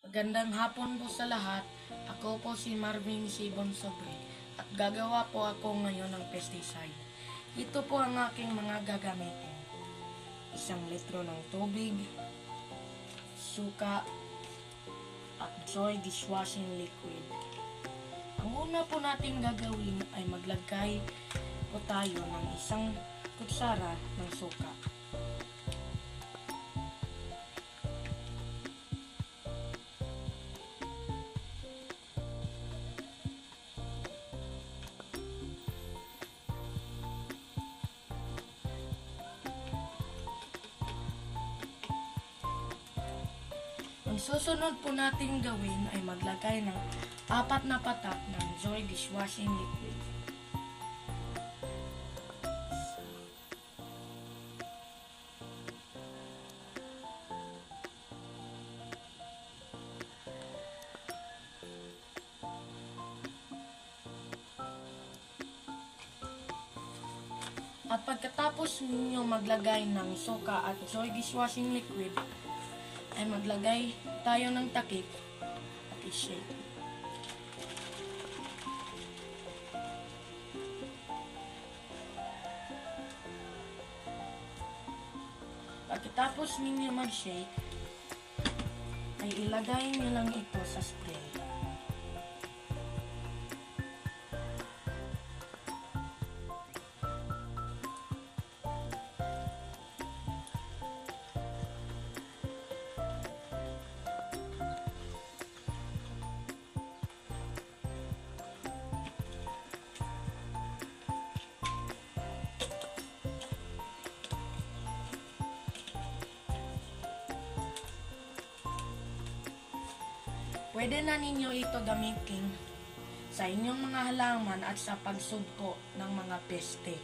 Magandang hapon po sa lahat. Ako po si Marvin Sibon Sobre at gagawa po ako ngayon ng pesticide. Ito po ang aking mga gagamitin. Isang litro ng tubig, suka, at joy dishwashing liquid. Ang una po natin gagawin ay maglagay po tayo ng isang kutsara ng suka. Ang susunod po natin gawin ay maglagay ng apat na patak ng Joy Dishwashing Liquid. At pagkatapos ninyo maglagay ng suka at Joy Dishwashing Liquid, ay maglagay tayo ng takip at i-shake. Pagkatapos ninyo mag-shake, ay ilagay nyo lang ito sa spray. Pwede na ninyo ito gamitin sa inyong mga halaman at sa pagsugpo ng mga peste.